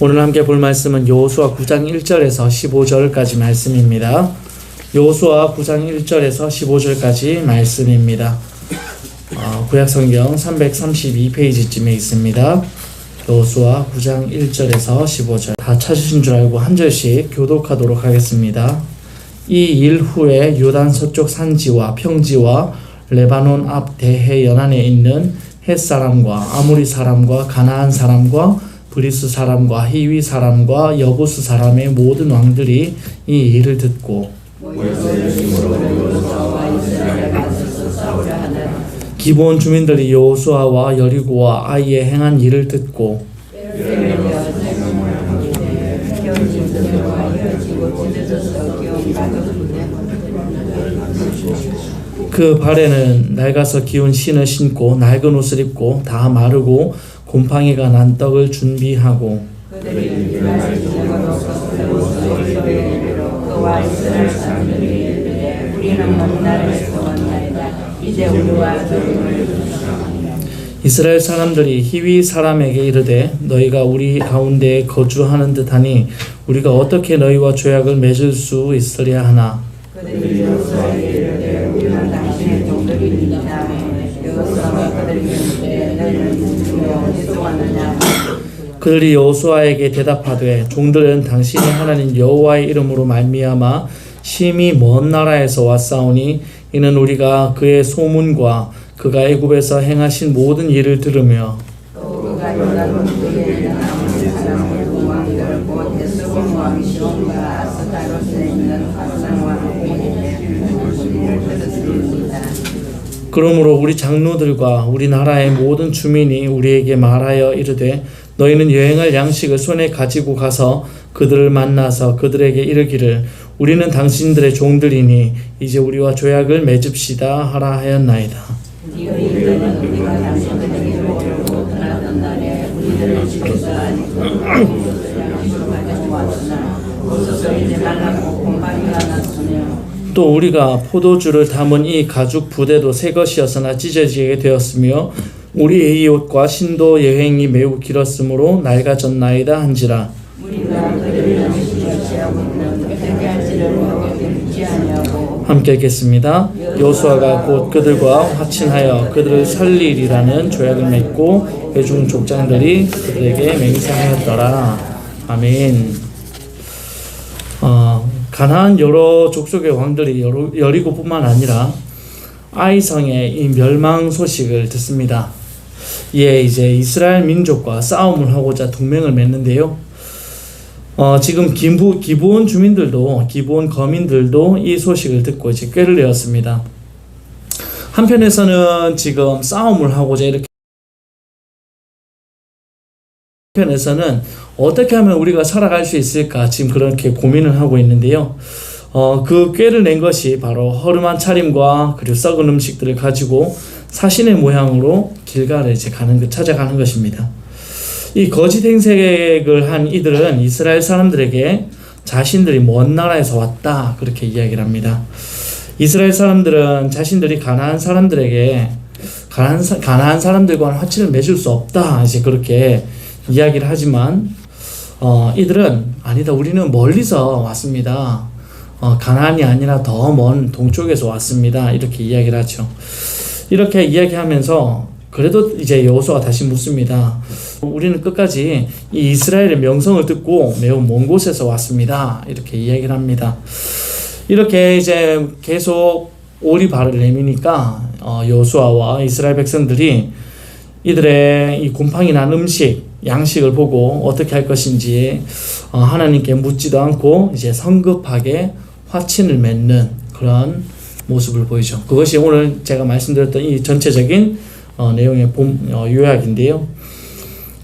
오늘 함께 볼 말씀은 여호수아 9장 1절에서 15절까지 말씀입니다. 여호수아 9장 1절에서 15절까지 말씀입니다. 어, 구약 성경 332페이지쯤에 있습니다. 여호수아 9장 1절에서 15절 다 찾으신 줄 알고 한 절씩 교독하도록 하겠습니다. 이 일 후에 요단 서쪽 산지와 평지와 레바논 앞 대해 연안에 있는 헷 사람과 아모리 사람과 가나안 사람과 브리스 사람과 히위 사람과 여부스 사람의 모든 왕들이 이 일을 듣고 기본 주민들이 여호수아와 여리고와 아이의 행한 일을 듣고 그 발에는 낡아서 기운 신을 신고 낡은 옷을 입고 다 마르고 곰팡이가 난 떡을 준비하고 이스라엘 사람들이 히위 사람에게 이르되 너희가 우리 가운데 거주하는 듯하니 우리가 어떻게 너희와 조약을 맺을 수 있으랴 하나 그들이 여호수아에게 대답하되 종들은 당신의 하나님 여호와의 이름으로 말미암아 심히 먼 나라에서 왔사오니 이는 우리가 그의 소문과 그가 애굽에서 행하신 모든 일을 들으며 그러므로 우리 장로들과 우리 나라의 모든 주민이 우리에게 말하여 이르되 너희는 여행할 양식을 손에 가지고 가서 그들을 만나서 그들에게 이르기를 우리는 당신들의 종들이니 이제 우리와 조약을 맺읍시다 하라 하였나이다. 또 우리가 포도주를 담은 이 가죽 부대도 새 것이었으나 찢어지게 되었으며 우리의 이 옷과 신도 여행이 매우 길었으므로 낡아졌나이다 한지라 함께 읽겠습니다. 요수아가 곧 그들과 화친하여 그들을 살리리라는 조약을 맺고 회중 족장들이 그들에게 맹세하였더라. 아멘. 어, 가나안 여러 족속의 왕들이 여리고뿐만 아니라 아이성의 이 멸망 소식을 듣습니다. 이에 이제 이스라엘 민족과 싸움을 하고자 동맹을 맺는데요. 어, 지금 기부, 기본 주민들도 기본 거민들도 이 소식을 듣고 이제 꾀를 내었습니다. 한편에서는 지금 싸움을 하고자 이렇게 한편에서는 어떻게 하면 우리가 살아갈 수 있을까 지금 그렇게 고민을 하고 있는데요. 어, 그 꾀를 낸 것이 바로 허름한 차림과 그리고 썩은 음식들을 가지고 사신의 모양으로 길가를 이제 가는 그 찾아가는 것입니다. 이 거짓 행색을 한 이들은 이스라엘 사람들에게 자신들이 먼 나라에서 왔다 그렇게 이야기를 합니다. 이스라엘 사람들은 자신들이 가나안 사람들에게 사- 가나안 사람들과는 화치를 맺을 수 없다 이제 그렇게 이야기를 하지만 어, 이들은 아니다 우리는 멀리서 왔습니다. 어, 가나안이 아니라 더 먼 동쪽에서 왔습니다. 이렇게 이야기를 하죠. 이렇게 이야기하면서 그래도 이제 여호수아가 다시 묻습니다. 우리는 끝까지 이 이스라엘의 명성을 듣고 매우 먼 곳에서 왔습니다. 이렇게 이야기를 합니다. 이렇게 이제 계속 오리발을 내미니까 어, 여호수아와 이스라엘 백성들이 이들의 이 곰팡이 난 음식, 양식을 보고 어떻게 할 것인지 어, 하나님께 묻지도 않고 이제 성급하게 화친을 맺는 그런 모습을 보이죠. 그것이 오늘 제가 말씀드렸던 이 전체적인 어, 내용의 본, 어, 요약인데요.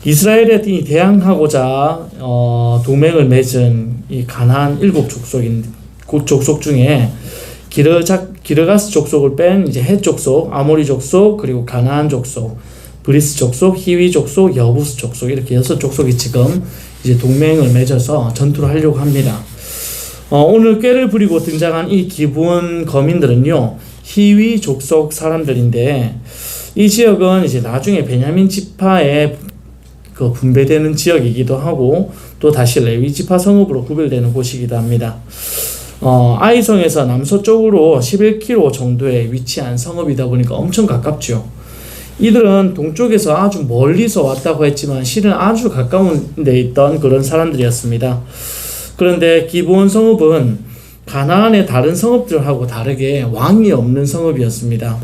이스라엘에 이 대항하고자 어, 동맹을 맺은 이 가나안 일곱 족속인 그 족속 중에 기르자 기르가스 족속을 뺀 이제 헷 족속, 아모리 족속, 그리고 가나안 족속, 브리스 족속, 히위 족속, 여부스 족속 이렇게 여섯 족속이 지금 이제 동맹을 맺어서 전투를 하려고 합니다. 어, 오늘 꾀를 부리고 등장한 이 기본 거민들은요 히위 족속 사람들인데 이 지역은 이제 나중에 베냐민 지파의 그 분배되는 지역이기도 하고 또 다시 레위 지파 성읍으로 구별되는 곳이기도 합니다. 어, 아이성에서 남서쪽으로 11km 정도에 위치한 성읍이다 보니까 엄청 가깝죠. 이들은 동쪽에서 아주 멀리서 왔다고 했지만 실은 아주 가까운 데 있던 그런 사람들이었습니다. 그런데 기브온 성읍은 가나안의 다른 성읍들하고 다르게 왕이 없는 성읍이었습니다.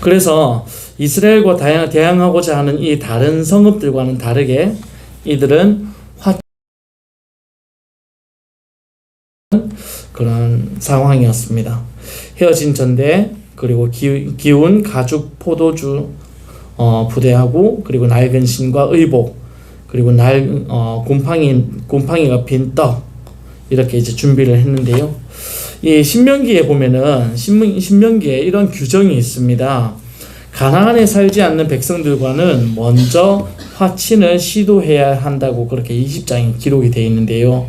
그래서 이스라엘과 대항하고자 하는 이 다른 성읍들과는 다르게 이들은 화 그런 상황이었습니다. 헤어진 전대 그리고 기, 기운 가죽 포도주 어, 부대하고 그리고 낡은 신과 의복 그리고 날 어, 곰팡이 곰팡이가 핀떡 이렇게 이제 준비를 했는데요. 이 신명기에 보면은 신명, 신명기에 이런 규정이 있습니다. 가나안에 살지 않는 백성들과는 먼저 화친을 시도해야 한다고 그렇게 20장에 기록이 되어 있는데요.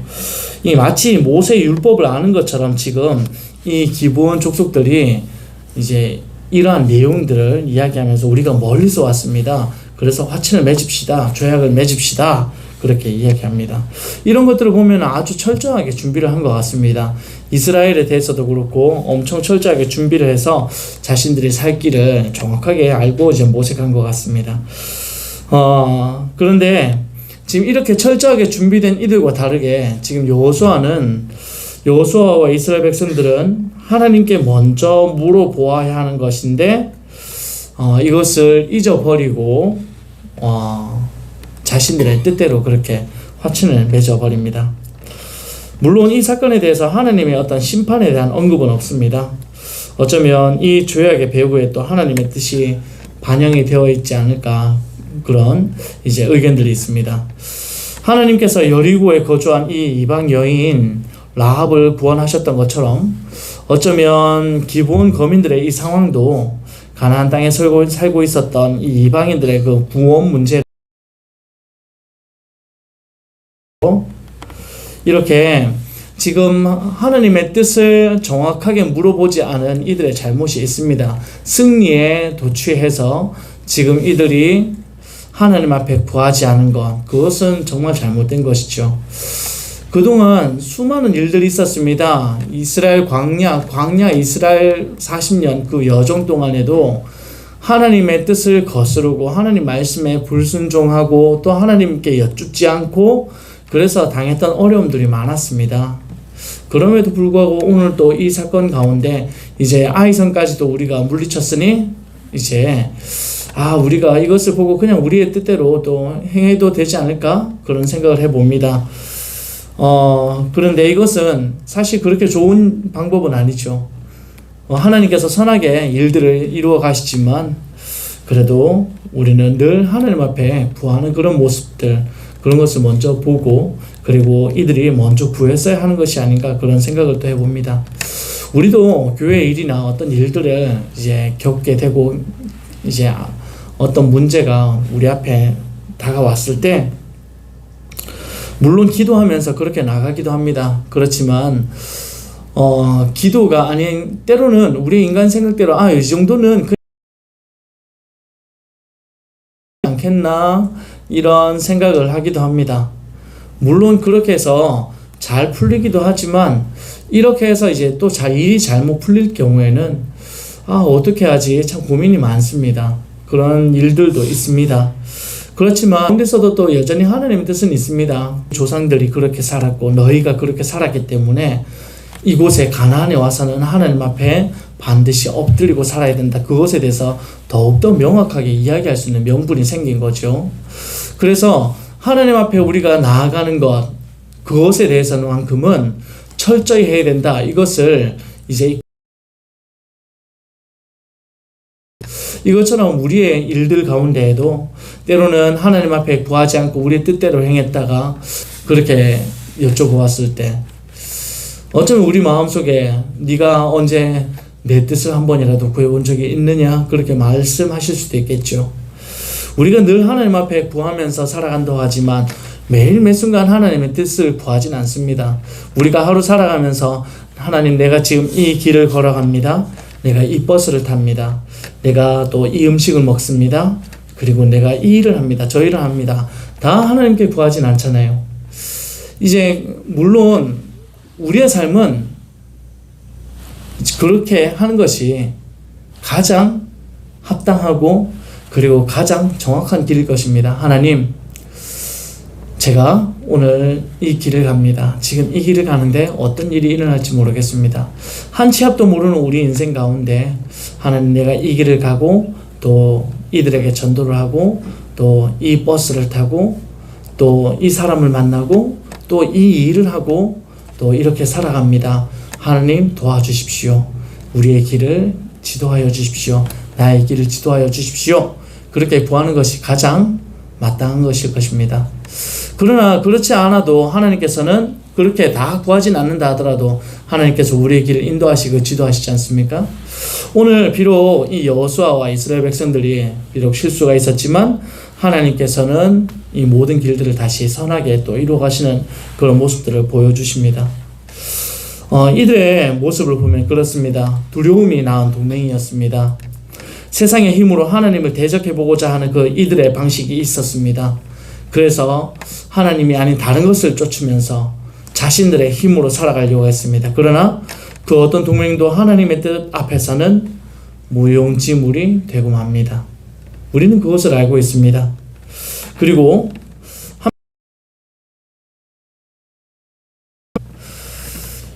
이 마치 모세 율법을 아는 것처럼 지금 이 기브온 족속들이 이제 이러한 내용들을 이야기하면서 우리가 멀리서 왔습니다. 그래서 화친을 맺읍시다. 조약을 맺읍시다. 그렇게 이야기합니다. 이런 것들을 보면 아주 철저하게 준비를 한 것 같습니다. 이스라엘에 대해서도 그렇고 엄청 철저하게 준비를 해서 자신들이 살 길을 정확하게 알고 이제 모색한 것 같습니다. 어, 그런데 지금 이렇게 철저하게 준비된 이들과 다르게 지금 여호수아는 여호수아와 이스라엘 백성들은 하나님께 먼저 물어보아야 하는 것인데 어, 이것을 잊어버리고 어, 자신들의 뜻대로 그렇게 화친을 맺어버립니다. 물론 이 사건에 대해서 하나님의 어떤 심판에 대한 언급은 없습니다. 어쩌면 이 조약의 배후에 또 하나님의 뜻이 반영이 되어 있지 않을까 그런 이제 의견들이 있습니다. 하나님께서 여리고에 거주한 이 이방 여인 라합을 구원하셨던 것처럼 어쩌면 기본 거민들의 이 상황도 가나안 땅에 살고, 있었던 이 이방인들의 그 구원 문제 이렇게 지금 하나님의 뜻을 정확하게 물어보지 않은 이들의 잘못이 있습니다. 승리에 도취해서 지금 이들이 하나님 앞에 구하지 않은 것, 그것은 정말 잘못된 것이죠. 그동안 수많은 일들이 있었습니다. 이스라엘 광야, 광야 이스라엘 40년 그 여정 동안에도 하나님의 뜻을 거스르고 하나님 말씀에 불순종하고 또 하나님께 여쭙지 않고 그래서 당했던 어려움들이 많았습니다. 그럼에도 불구하고 오늘 또 이 사건 가운데 이제 아이성까지도 우리가 물리쳤으니 이제 아 우리가 이것을 보고 그냥 우리의 뜻대로 또 행해도 되지 않을까 그런 생각을 해봅니다. 어 그런데 이것은 사실 그렇게 좋은 방법은 아니죠. 어, 하나님께서 선하게 일들을 이루어 가시지만 그래도 우리는 늘 하나님 앞에 구하는 그런 모습들 그런 것을 먼저 보고 그리고 이들이 먼저 구했어야 하는 것이 아닌가 그런 생각을 또 해봅니다. 우리도 교회 일이나 어떤 일들을 이제 겪게 되고 이제 어떤 문제가 우리 앞에 다가왔을 때 물론 기도하면서 그렇게 나가기도 합니다. 그렇지만 어 기도가 아닌 때로는 우리 인간 생각대로 아 이 정도는 그 않겠나 이런 생각을 하기도 합니다. 물론 그렇게 해서 잘 풀리기도 하지만 이렇게 해서 이제 또 잘 일이 잘못 풀릴 경우에는 아 어떻게 하지 참 고민이 많습니다. 그런 일들도 있습니다. 그렇지만 가운데서도 또 여전히 하나님의 뜻은 있습니다. 조상들이 그렇게 살았고 너희가 그렇게 살았기 때문에 이곳에 가나안에 와서는 하나님 앞에 반드시 엎드리고 살아야 된다. 그것에 대해서 더욱더 명확하게 이야기할 수 있는 명분이 생긴 거죠. 그래서 하나님 앞에 우리가 나아가는 것, 그것에 대해서만큼은 철저히 해야 된다. 이것을 이제 이것처럼 우리의 일들 가운데에도 때로는 하나님 앞에 구하지 않고 우리의 뜻대로 행했다가 그렇게 여쭤보았을 때 어쩌면 우리 마음속에 네가 언제 내 뜻을 한 번이라도 구해본 적이 있느냐 그렇게 말씀하실 수도 있겠죠. 우리가 늘 하나님 앞에 구하면서 살아간다고 하지만 매일 매 순간 하나님의 뜻을 구하진 않습니다. 우리가 하루 살아가면서 하나님 내가 지금 이 길을 걸어갑니다. 내가 이 버스를 탑니다. 내가 또 이 음식을 먹습니다. 그리고 내가 이 일을 합니다. 저 일을 합니다. 다 하나님께 구하진 않잖아요. 이제 물론 우리의 삶은 그렇게 하는 것이 가장 합당하고 그리고 가장 정확한 길일 것입니다. 하나님, 제가 오늘 이 길을 갑니다. 지금 이 길을 가는데 어떤 일이 일어날지 모르겠습니다. 한 치 앞도 모르는 우리 인생 가운데 하나님 내가 이 길을 가고 또 이들에게 전도를 하고 또 이 버스를 타고 또 이 사람을 만나고 또 이 일을 하고 또 이렇게 살아갑니다. 하나님 도와주십시오. 우리의 길을 지도하여 주십시오. 나의 길을 지도하여 주십시오. 그렇게 구하는 것이 가장 마땅한 것일 것입니다. 그러나 그렇지 않아도 하나님께서는 그렇게 다 구하진 않는다 하더라도 하나님께서 우리의 길을 인도하시고 지도하시지 않습니까? 오늘 비록 이 여호수아와 이스라엘 백성들이 비록 실수가 있었지만 하나님께서는 이 모든 길들을 다시 선하게 또 이루어 가시는 그런 모습들을 보여주십니다. 어, 이들의 모습을 보면 그렇습니다. 두려움이 낳은 동맹이었습니다. 세상의 힘으로 하나님을 대적해 보고자 하는 그 이들의 방식이 있었습니다. 그래서 하나님이 아닌 다른 것을 쫓으면서 자신들의 힘으로 살아가려고 했습니다. 그러나 그 어떤 동맹도 하나님의 뜻 앞에서는 무용지물이 되고 맙니다. 우리는 그것을 알고 있습니다. 그리고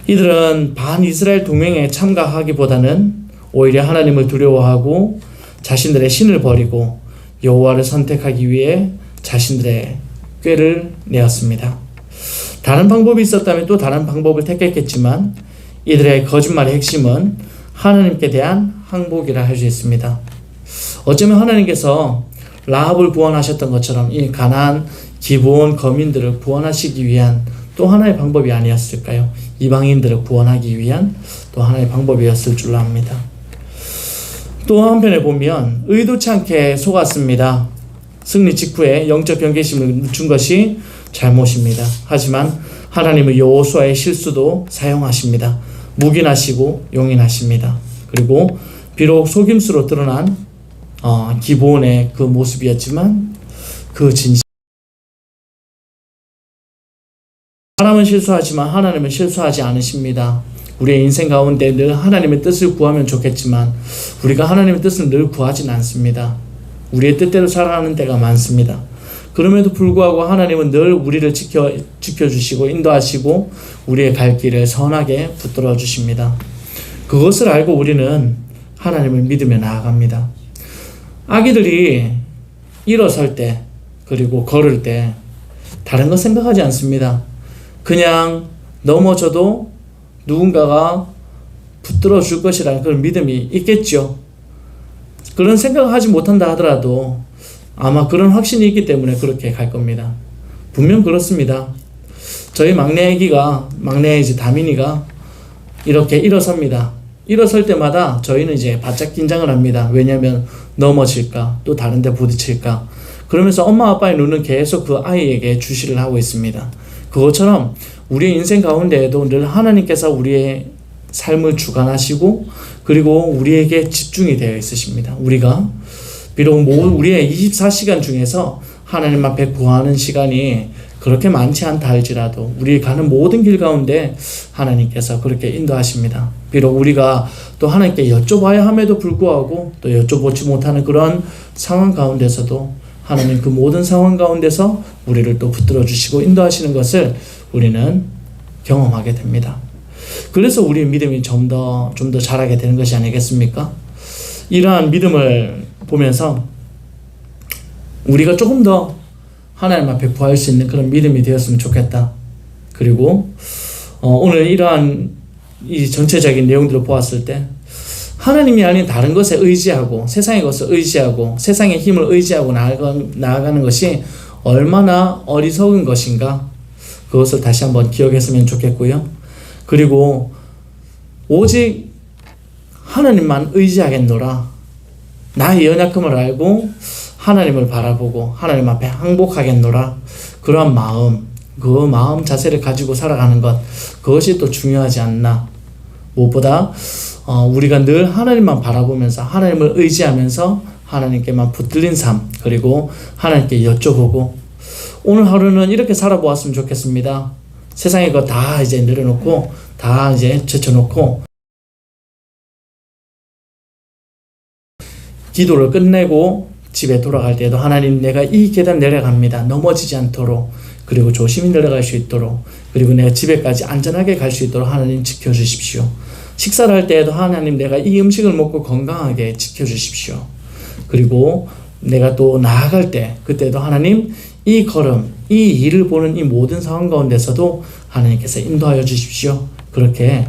이들은 반 이스라엘 동맹에 참가하기보다는 오히려 하나님을 두려워하고 자신들의 신을 버리고 여호와를 선택하기 위해 자신들의 꾀를 내었습니다. 다른 방법이 있었다면 또 다른 방법을 택했겠지만 이들의 거짓말의 핵심은 하나님께 대한 항복이라 할수 있습니다. 어쩌면 하나님께서 라합을 구원하셨던 것처럼 이 가난 기본 거민들을 구원하시기 위한 또 하나의 방법이 아니었을까요? 이방인들을 구원하기 위한 또 하나의 방법이었을 줄로 압니다. 또 한편에 보면 의도치 않게 속았습니다. 승리 직후에 영적 경계심을 준 것이 잘못입니다. 하지만 하나님은 여호수아의 실수도 사용하십니다. 묵인하시고 용인하십니다. 그리고 비록 속임수로 드러난 어, 기본의 그 모습이었지만 그 진실 사람은 실수하지만 하나님은 실수하지 않으십니다. 우리의 인생 가운데 늘 하나님의 뜻을 구하면 좋겠지만 우리가 하나님의 뜻을 늘 구하진 않습니다. 우리의 뜻대로 살아가는 때가 많습니다. 그럼에도 불구하고 하나님은 늘 우리를 지켜 지켜주시고 인도하시고 우리의 갈 길을 선하게 붙들어 주십니다. 그것을 알고 우리는 하나님을 믿으며 나아갑니다. 아기들이 일어설 때 그리고 걸을 때 다른 거 생각하지 않습니다. 그냥 넘어져도 누군가가 붙들어 줄 것이라는 그런 믿음이 있겠죠. 그런 생각을 하지 못한다 하더라도 아마 그런 확신이 있기 때문에 그렇게 갈 겁니다. 분명 그렇습니다. 저희 막내 아기가 막내 이제 다민이가 이렇게 일어섭니다. 일어설 때마다 저희는 이제 바짝 긴장을 합니다. 왜냐하면 넘어질까 또 다른데 부딪힐까 그러면서 엄마 아빠의 눈은 계속 그 아이에게 주시를 하고 있습니다. 그것처럼 우리의 인생 가운데에도 늘 하나님께서 우리의 삶을 주관하시고 그리고 우리에게 집중이 되어 있으십니다. 우리가 비록 모 우리의 24시간 중에서 하나님 앞에 구하는 시간이 그렇게 많지 않다 할지라도 우리 가는 모든 길 가운데 하나님께서 그렇게 인도하십니다. 비록 우리가 또 하나님께 여쭤봐야 함에도 불구하고 또 여쭤보지 못하는 그런 상황 가운데서도 하나님 그 모든 상황 가운데서 우리를 또 붙들어 주시고 인도하시는 것을 우리는 경험하게 됩니다. 그래서 우리의 믿음이 좀 더 좀 더 자라게 되는 것이 아니겠습니까? 이러한 믿음을 보면서 우리가 조금 더 하나님 앞에 구할 수 있는 그런 믿음이 되었으면 좋겠다. 그리고 어, 오늘 이러한 이 전체적인 내용들을 보았을 때 하나님이 아닌 다른 것에 의지하고 세상의 것을 의지하고 세상의 힘을 의지하고 나아가, 나아가는 것이 얼마나 어리석은 것인가 그것을 다시 한번 기억했으면 좋겠고요. 그리고 오직 하나님만 의지하겠노라. 나의 연약함을 알고 하나님을 바라보고 하나님 앞에 항복하겠노라. 그러한 마음, 그 마음 자세를 가지고 살아가는 것, 그것이 또 중요하지 않나. 무엇보다 어, 우리가 늘 하나님만 바라보면서 하나님을 의지하면서 하나님께만 붙들린 삶 그리고 하나님께 여쭤보고 오늘 하루는 이렇게 살아보았으면 좋겠습니다. 세상에 거다 이제 내려놓고 다 이제 제쳐놓고 기도를 끝내고 집에 돌아갈 때에도 하나님 내가 이 계단 내려갑니다. 넘어지지 않도록 그리고 조심히 내려갈 수 있도록 그리고 내가 집에까지 안전하게 갈 수 있도록 하나님 지켜주십시오. 식사를 할 때에도 하나님 내가 이 음식을 먹고 건강하게 지켜주십시오. 그리고 내가 또 나아갈 때 그때도 하나님 이 걸음 이 일을 보는 이 모든 상황 가운데서도 하나님께서 인도하여 주십시오. 그렇게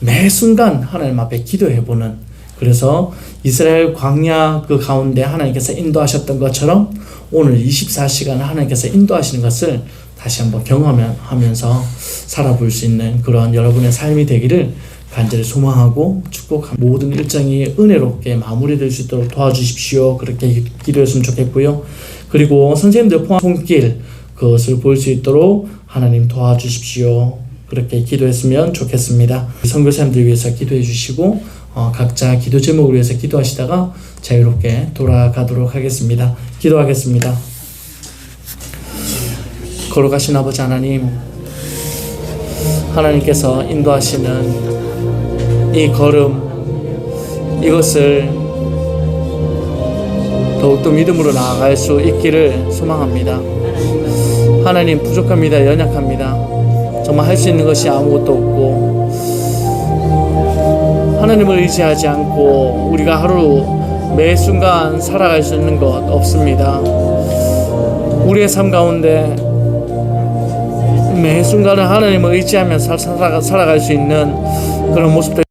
매 순간 하나님 앞에 기도해 보는 그래서 이스라엘 광야 그 가운데 하나님께서 인도하셨던 것처럼 오늘 24시간 하나님께서 인도하시는 것을 다시 한번 경험하면서 살아볼 수 있는 그런 여러분의 삶이 되기를 간절히 소망하고 축복한 모든 일정이 은혜롭게 마무리될 수 있도록 도와주십시오. 그렇게 기도했으면 좋겠고요. 그리고 선생님들 포함 손길 그것을 볼 수 있도록 하나님 도와주십시오. 그렇게 기도했으면 좋겠습니다. 선교사님들 위해서 기도해 주시고 어, 각자 기도 제목을 위해서 기도하시다가 자유롭게 돌아가도록 하겠습니다. 기도하겠습니다. 걸어가신 아버지 하나님, 하나님께서 인도하시는 이 걸음, 이것을 더욱더 믿음으로 나아갈 수 있기를 소망합니다. 하나님 부족합니다. 연약합니다. 정말 할 수 있는 것이 아무것도 없고 하나님을 의지하지 않고 우리가 하루 매 순간 살아갈 수 있는 것 없습니다. 우리의 삶 가운데 매 순간을 하나님을 의지하며 살아갈 수 있는 그런 모습들